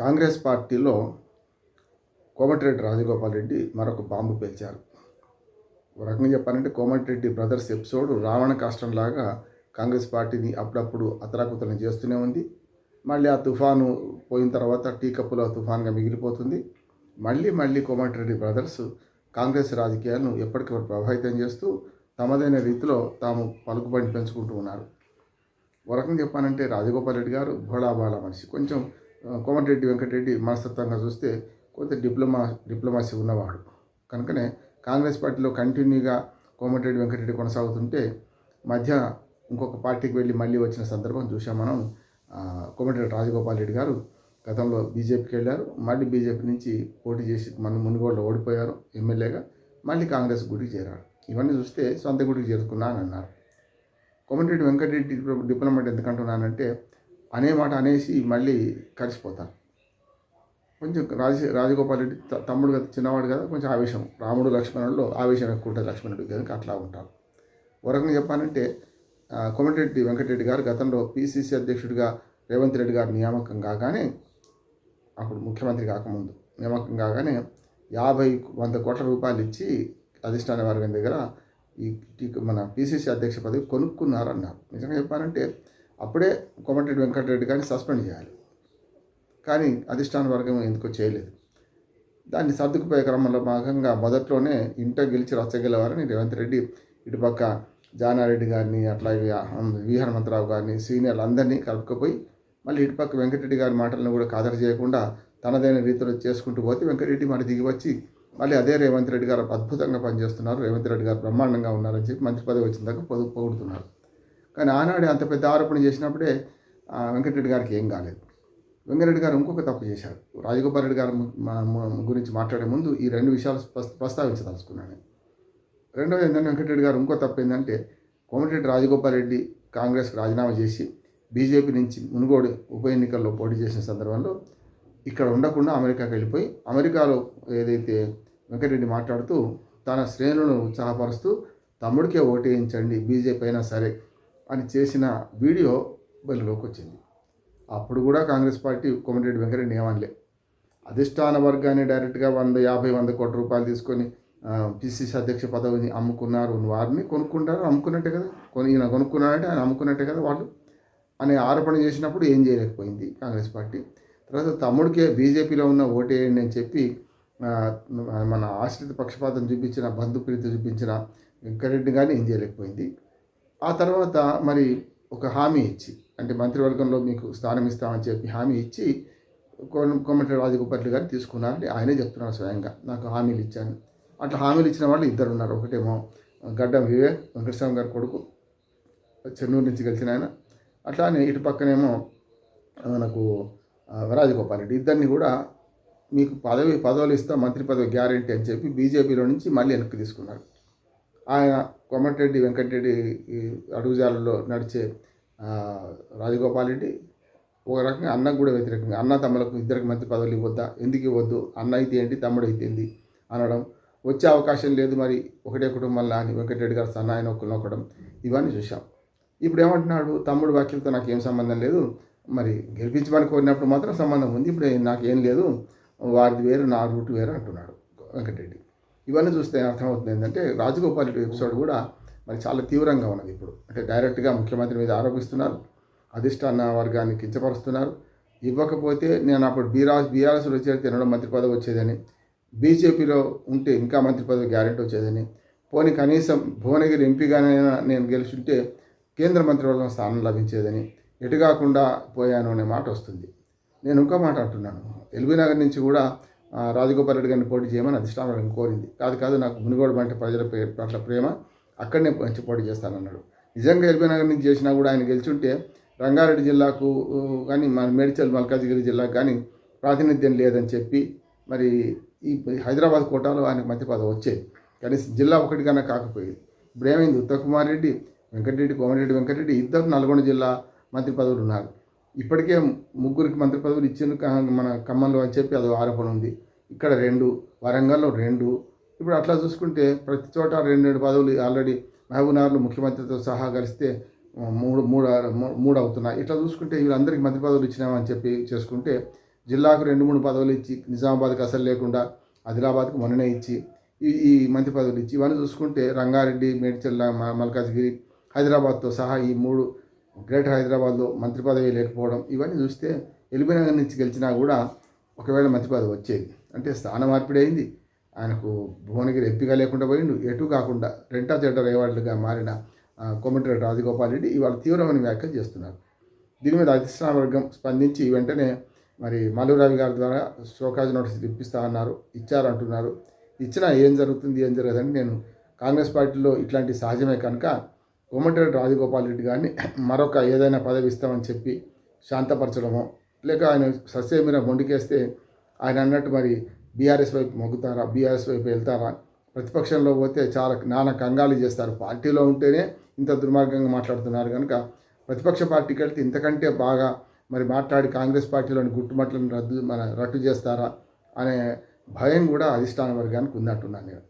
కాంగ్రెస్ పార్టీలో కోమటిరెడ్డి రాజగోపాల్ రెడ్డి మరొక బాంబు పేల్చారు. ఒక రకంగా చెప్పాలంటే కోమటిరెడ్డి బ్రదర్స్ ఎపిసోడ్ రావణ కాష్టంలాగా కాంగ్రెస్ పార్టీని అప్పుడప్పుడు అతరాకుతలం చేస్తూనే ఉంది. మళ్ళీ ఆ తుఫాను పోయిన తర్వాత టీ కప్పులో తుఫాన్గా మిగిలిపోతుంది. మళ్ళీ మళ్ళీ కోమటిరెడ్డి బ్రదర్స్ కాంగ్రెస్ రాజకీయాలను ఎప్పటికప్పుడు ప్రభావితం చేస్తూ తమదైన రీతిలో తాము పలుకుబడి పెంచుకుంటూ ఉన్నారు. ఒక రకంగా చెప్పానంటే రాజగోపాల్ రెడ్డి గారు భోళాబాల మనిషి. కొంచెం కోమటిరెడ్డి వెంకటరెడ్డి మనస్తత్వంగా చూస్తే కొంత డిప్లొమా డిప్లొమాసీ ఉన్నవాడు. కనుకనే కాంగ్రెస్ పార్టీలో కంటిన్యూగా కోమటిరెడ్డి వెంకటరెడ్డి కొనసాగుతుంటే మధ్య ఇంకొక పార్టీకి వెళ్ళి మళ్ళీ వచ్చిన సందర్భం చూసాం మనం. కోమటిరెడ్డి రాజగోపాల్ రెడ్డి గారు గతంలో బీజేపీకి వెళ్ళారు. మళ్ళీ బీజేపీ నుంచి పోటీ చేసి మన మునుగోడులో ఓడిపోయారు ఎమ్మెల్యేగా. మళ్ళీ కాంగ్రెస్ గుడికి చేరారు ఇవన్నీ చూస్తే సొంత గుడికి చేరుకున్నానన్నారు కోమటిరెడ్డి వెంకటరెడ్డి డిప్లొమాట్ ఎందుకంటున్నానంటే అనే మాట అనేసి మళ్ళీ కలిసిపోతారు. కొంచెం రాజ రాజగోపాల్ రెడ్డి తమ్ముడు కదా చిన్నవాడు కదా కొంచెం ఆవేశం. రాముడు లక్ష్మణుడు ఆవేశం ఎక్కువ ఉంటుంది లక్ష్మణుడు కనుక అట్లా ఉంటారు. వరకు రకంగా చెప్పాలంటే కోమటిరెడ్డి వెంకటరెడ్డి గారు గతంలో పిసిసి అధ్యక్షుడిగా రేవంత్ రెడ్డి గారు నియామకం కాగానే అప్పుడు ముఖ్యమంత్రి కాకముందు నియామకం కాగానే యాభై వంద కోట్ల రూపాయలు ఇచ్చి అధిష్టాన వర్గం దగ్గర ఈ మన పిసిసి అధ్యక్ష పదవి కొనుక్కున్నారు అన్నారు నిజంగా చెప్పాలంటే అప్పుడే కోమటిరెడ్డి వెంకటరెడ్డి గారిని సస్పెండ్ చేయాలి. కానీ అధిష్టాన వర్గం ఎందుకో చేయలేదు. దాన్ని సర్దుకుపోయే క్రమంలో భాగంగా మొదట్లోనే ఇంట గెలిచి రచ్చగెలవారని రేవంత్ రెడ్డి ఇటుపక్క జానారెడ్డి గారిని అట్లాగే వి హనుమంతరావు గారిని సీనియర్లు అందరినీ కలుపుకుపోయి మళ్ళీ ఇటుపక్క వెంకటరెడ్డి గారి మాటలను కూడా ఖాతరు చేయకుండా తనదైన రీతిలో చేసుకుంటూ పోతే వెంకటరెడ్డి మరి దిగి వచ్చి మళ్ళీ అదే రేవంత్ రెడ్డి గారు అద్భుతంగా పనిచేస్తున్నారు రేవంత్ రెడ్డి గారు బ్రహ్మాండంగా ఉన్నారని చెప్పి మంత్రి పదవి వచ్చిన దాకా పొదు పొగుడుతున్నారు. కానీ ఆనాడే అంత పెద్ద ఆరోపణ చేసినప్పుడే వెంకటరెడ్డి గారికి ఏం కాలేదు. వెంకటరెడ్డి గారు ఇంకొక తప్పు చేశారు. రాజగోపాల్ రెడ్డి గారు గురించి మాట్లాడే ముందు ఈ రెండు విషయాలు ప్రస్తావించదలుచుకున్నాను. రెండవది ఏంటంటే వెంకటరెడ్డి గారు ఇంకో తప్పు ఏంటంటే కోమటిరెడ్డి రాజగోపాల్ రెడ్డి కాంగ్రెస్కి రాజీనామా చేసి బీజేపీ నుంచి మునుగోడు ఉప ఎన్నికల్లో పోటీ చేసిన సందర్భంలో ఇక్కడ ఉండకుండా అమెరికాకి వెళ్ళిపోయి అమెరికాలో ఏదైతే వెంకటరెడ్డి మాట్లాడుతూ తన శ్రేణులను ఉత్సాహపరుస్తూ తమ్ముడికే ఓటేయించండి బీజేపీ అయినా సరే అని చేసిన వీడియో వెలుగులోకి వచ్చింది. అప్పుడు కూడా కాంగ్రెస్ పార్టీ కోమటిరెడ్డి వెంకరెడ్డి ఏమనలే అధిష్టాన వర్గాన్ని డైరెక్ట్గా వంద యాభై వంద కోట్ల రూపాయలు తీసుకొని పిసిసి అధ్యక్ష పదవిని అమ్ముకున్నారు వారిని కొనుక్కుంటారు అమ్ముకున్నట్టే కదా. కొని ఈయన కొనుక్కున్నారంటే ఆయన అమ్ముకున్నట్టే కదా వాళ్ళు అనే ఆరోపణ చేసినప్పుడు ఏం చేయలేకపోయింది కాంగ్రెస్ పార్టీ. తర్వాత తమ్ముడికే బీజేపీలో ఉన్న ఓటేయండి అని చెప్పి మన ఆశ్రిత పక్షపాతం చూపించిన బంధుప్రీతి చూపించిన వెంకరెడ్డి కానీ ఏం చేయలేకపోయింది. ఆ తర్వాత మరి ఒక హామీ ఇచ్చి అంటే మంత్రివర్గంలో మీకు స్థానం ఇస్తామని చెప్పి హామీ ఇచ్చి కొన- కోమటిరెడ్డి రాజగోపాల్ గారు తీసుకున్నారంటే ఆయనే చెప్తున్నారు స్వయంగా. నాకు హామీలు ఇచ్చాను అట్లా హామీలు ఇచ్చిన వాళ్ళు ఇద్దరు ఉన్నారు. ఒకటేమో గడ్డం వివేక్ వెంకటస్వామి గారి కొడుకు చెన్నూరు నుంచి గెలిచిన ఆయన. అట్లానే ఇటు పక్కనేమో మనకు రాజగోపాల్ రెడ్డి. ఇద్దరిని కూడా మీకు పదవి పదవులు ఇస్తా మంత్రి పదవి గ్యారంటీ అని చెప్పి బీజేపీలో నుంచి మళ్ళీ వెనక్కి తీసుకున్నారు. ఆయన కోమటిరెడ్డి వెంకటరెడ్డి ఈ అడుగుజాలలో నడిచే ఆ, రాజగోపాల్ రెడ్డి ఒక రకంగా అన్నకు కూడా వ్యతిరేకంగా అన్న తమ్ములకు ఇద్దరికి మంత్రి పదవులు ఇవ్వద్దా? ఎందుకు ఇవ్వద్దు? అన్న అయితే ఏంటి? తమ్ముడు అయితే ఏంటి? అనడం. వచ్చే అవకాశం లేదు మరి. ఒకటే కుటుంబంలో అని వెంకటరెడ్డి గారు సన్నాయి నొక్కులు నొక్కడం. ఇవన్నీ చూసాం ఇప్పుడు ఏమంటున్నాడు? తమ్ముడు వ్యాఖ్యలతో నాకు ఏం సంబంధం లేదు. మరి గెలిపించమని కోరినప్పుడు మాత్రం సంబంధం ఉంది. ఇప్పుడు నాకేం లేదు. వారిది వేరు నా రూట్ వేరు అంటున్నాడు వెంకటరెడ్డి. ఇవన్నీ చూస్తే అర్థమవుతుంది ఏంటంటే రాజగోపాల్ రెడ్డి ఎపిసోడ్ కూడా మరి చాలా తీవ్రంగా ఉన్నది ఇప్పుడు. అంటే డైరెక్ట్గా ముఖ్యమంత్రి మీద ఆరోపిస్తున్నారు అధిష్టాన వర్గాన్ని కించపరుస్తున్నారు. ఇవ్వకపోతే నేను అప్పుడు బీరాస్ బీఆర్ఎస్లో వచ్చేది తినడం మంత్రి పదవి వచ్చేదని బీజేపీలో ఉంటే ఇంకా మంత్రి పదవి గ్యారెంటీ వచ్చేదని పోనీ కనీసం భువనగిరి ఎంపీగానైనా నేను గెలుచుంటే కేంద్ర మంత్రివర్గం స్థానం లభించేదని ఎటు కాకుండా పోయాను అనే మాట వస్తుంది. నేను ఇంకా మాట అంటున్నాను. ఎల్బీ నగర్ నుంచి కూడా రాజగోపాల్ రెడ్డి గారిని పోటీ చేయమని అధిష్టానం కోరింది. కాదు కాదు నాకు మునిగోడు వంటి ప్రజల పట్ల ప్రేమ అక్కడనే మంచి పోటీ చేస్తానన్నాడు. నిజంగా ఎల్బీ నగర్ నుంచి చేసినా కూడా ఆయన గెలిచుంటే రంగారెడ్డి జిల్లాకు కానీ మన మేడ్చల్ మల్కాజ్గిరి జిల్లాకు కానీ ప్రాతినిధ్యం లేదని చెప్పి మరి ఈ హైదరాబాద్ కోటాలో ఆయనకు మంత్రి పదవి వచ్చేది. కనీసం జిల్లా ఒకటికన్నా కాకపోయేది. ఇప్పుడు ఏమైంది? ఉత్తమ్ కుమార్ రెడ్డి వెంకటరెడ్డి కోమరెడ్డి వెంకటరెడ్డి ఇద్దరు నల్గొండ జిల్లా మంత్రి పదవులు ఉన్నారు ఇప్పటికే ముగ్గురికి మంత్రి పదవులు ఇచ్చిన మన ఖమ్మంలో అని చెప్పి అది ఆరోపణ ఉంది. ఇక్కడ రెండు వరంగల్లో రెండు. ఇప్పుడు అట్లా చూసుకుంటే ప్రతి చోట రెండు రెండు పదవులు ఆల్రెడీ మహబూబ్నగర్లో ముఖ్యమంత్రితో సహా కలిస్తే మూడు మూడు మూడు అవుతున్నాయి. ఇట్లా చూసుకుంటే వీళ్ళందరికీ మంత్రి పదవులు ఇచ్చినామని చెప్పి చేసుకుంటే జిల్లాకు రెండు మూడు పదవులు ఇచ్చి నిజామాబాద్కి అసలు లేకుండా ఆదిలాబాద్కు మొన్ననే ఇచ్చి ఈ ఈ మంత్రి పదవులు ఇచ్చి ఇవన్నీ చూసుకుంటే రంగారెడ్డి మేడ్చల్ల మ- మల్కాజ్గిరి హైదరాబాద్తో సహా ఈ మూడు గ్రేటర్ హైదరాబాద్లో మంత్రి పదవి లేకపోవడం ఇవన్నీ చూస్తే ఎలిమినగర్ నుంచి గెలిచినా కూడా ఒకవేళ మంత్రి పదవి వచ్చేది. అంటే స్థాన మార్పిడి అయింది. ఆయనకు భువనగిరి ఎంపిక లేకుండా పోయిండు. ఎటు కాకుండా రెంటా చెడ్డ రేవాళ్ళుగా మారిన ఆ, కోమటిరెడ్డి రాజగోపాల్ రెడ్డి ఇవాళ తీవ్రమైన వ్యాఖ్యలు చేస్తున్నారు. దీని మీద అధిష్టాన వర్గం స్పందించి వెంటనే మరి మల్లు గారి ద్వారా షోకాజ్ నోటీసులు ఇప్పిస్తా అన్నారు. ఇచ్చారంటున్నారు. ఇచ్చినా ఏం జరుగుతుంది ఏం జరగదని నేను కాంగ్రెస్ పార్టీలో ఇట్లాంటి సహజమే కనుక కోమటిరెడ్డి రాజగోపాల్ రెడ్డి గారిని మరొక ఏదైనా పదవి ఇస్తామని చెప్పి శాంతపరచడమో లేక ఆయన సస్య మీద మొండికేస్తే ఆయన అన్నట్టు మరి బీఆర్ఎస్ వైపు మొగ్గుతారా బీఆర్ఎస్ వైపు వెళ్తారా? ప్రతిపక్షంలో పోతే చాలా నానా కంగాలు చేస్తారు. పార్టీలో ఉంటేనే ఇంత దుర్మార్గంగా మాట్లాడుతున్నారు కనుక ప్రతిపక్ష పార్టీకి వెళ్తే ఇంతకంటే బాగా మరి మాట్లాడి కాంగ్రెస్ పార్టీలోని గుట్టుమట్లను రద్దు మన రట్టు చేస్తారా అనే భయం కూడా అధిష్టాన వర్గానికి ఉన్నట్టున్నాను నేను.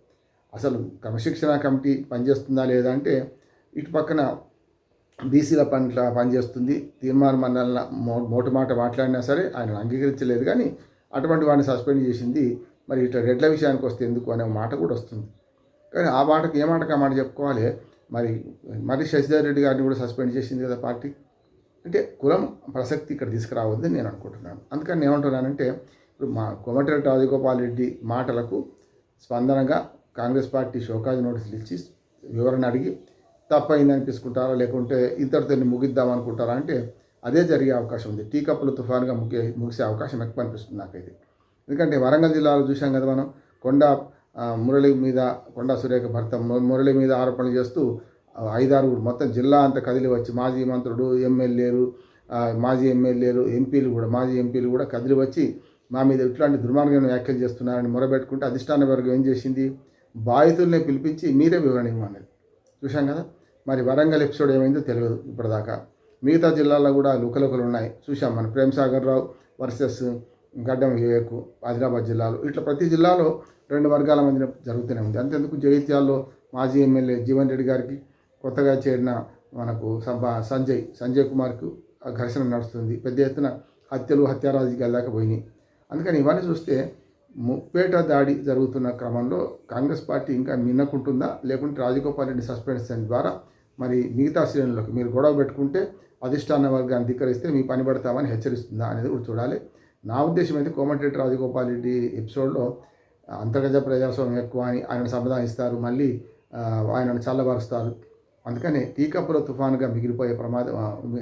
అసలు క్రమశిక్షణ కమిటీ పనిచేస్తుందా లేదా అంటే ఇటు పక్కన బీసీల పట్ల పనిచేస్తుంది. తీర్మాన మండల మోటు మాట మాట్లాడినా సరే ఆయన అంగీకరించలేదు కానీ అటువంటి వాడిని సస్పెండ్ చేసింది. మరి ఇట్లా రెడ్ల విషయానికి వస్తే ఎందుకు అనే మాట కూడా వస్తుంది. కానీ ఆ మాటకు ఏ మాటకు ఆ మాట చెప్పుకోవాలి? మరి మరి శశిధర్ రెడ్డి గారిని కూడా సస్పెండ్ చేసింది కదా పార్టీ. అంటే కులం ప్రసక్తి ఇక్కడ తీసుకురావద్దని నేను అనుకుంటున్నాను. అందుకని నేను ఏమంటున్నానంటే ఇప్పుడు మా కోమటిరెడ్డి రాజగోపాల్ రెడ్డి మాటలకు స్పందనగా కాంగ్రెస్ పార్టీ షోకాజ్ నోటీసులు ఇచ్చి వివరణ అడిగి తప్పైంది అనిపించుకుంటారా లేకుంటే ఇంతటితో ముగిద్దాం అనుకుంటారా? అంటే అదే జరిగే అవకాశం ఉంది. టీ కప్పులు తుఫాన్గా ముగి ముగిసే అవకాశం ఎక్కువ అనిపిస్తుంది నాకైతే. ఎందుకంటే వరంగల్ జిల్లాలో చూసాం కదా మనం కొండ మురళి మీద కొండా సురేఖ భర్త మురళి మీద ఆరోపణలు చేస్తూ ఐదారు మొత్తం జిల్లా అంతా కదిలి వచ్చి మాజీ మంత్రుడు ఎమ్మెల్యేలు మాజీ ఎమ్మెల్యేలు ఎంపీలు కూడా మాజీ ఎంపీలు కూడా కదిలి వచ్చి మా మీద ఇట్లాంటి దుర్మార్గమైన వ్యాఖ్యలు చేస్తున్నారని మొరబెట్టుకుంటే అధిష్టాన వర్గం ఏం చేసింది? బాధితుల్ని పిలిపించి మీరే వివరణ ఇవ్వమన్నది చూశాం కదా? మరి వరంగల్ ఎపిసోడ్ ఏమైందో తెలియదు ఇప్పటిదాకా. మిగతా జిల్లాల్లో కూడా లుకలుకలు ఉన్నాయి. చూశాం మన. ప్రేమ్ సాగర్ రావు వర్సెస్ గడ్డం వివేక్ ఆదిలాబాద్ జిల్లాలో. ఇట్లా ప్రతి జిల్లాలో రెండు వర్గాల మధ్య జరుగుతూనే ఉంది. అంతెందుకు జగిత్యాల్లో మాజీ ఎమ్మెల్యే జీవన్ రెడ్డి గారికి కొత్తగా చేరిన మనకు సంపా సంజయ్ సంజయ్ కుమార్కు ఆ ఘర్షణ నడుస్తుంది. పెద్ద ఎత్తున హత్యలు హత్యారాజకీయాలు దాకా పోయినాయి. అందుకని ఇవన్నీ చూస్తే ముప్పేట దాడి జరుగుతున్న క్రమంలో కాంగ్రెస్ పార్టీ ఇంకా మిన్నకుంటుందా లేకుంటే రాజగోపాల్ రెడ్డి సస్పెన్షన్ ద్వారా మరి మిగతా శ్రేణులకు మీరు గొడవ పెట్టుకుంటే అధిష్టాన వర్గాన్ని ధిక్కరిస్తే మీ పని పడతామని హెచ్చరిస్తుందా అనేది కూడా చూడాలి. నా ఉద్దేశం అయితే కోమటిరెడ్డి రాజగోపాల్ రెడ్డి ఎపిసోడ్లో అంతర్గత ప్రజాస్వామ్యం ఎక్కువ అని ఆయన సమాధానిస్తారు మళ్ళీ ఆయనను చల్లబరుస్తారు. అందుకని టీ తుఫాన్గా తుఫానుగా మిగిలిపోయే ప్రమాదం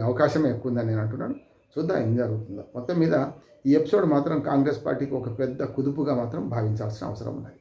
అవకాశమే ఎక్కువ ఉందని నేను అంటున్నాను. చూద్దాం ఏం జరుగుతుందో. మొత్తం మీద ఈ ఎపిసోడ్ మాత్రం కాంగ్రెస్ పార్టీకి ఒక పెద్ద కుదుపుగా మాత్రం భావించాల్సిన అవసరం ఉన్నది.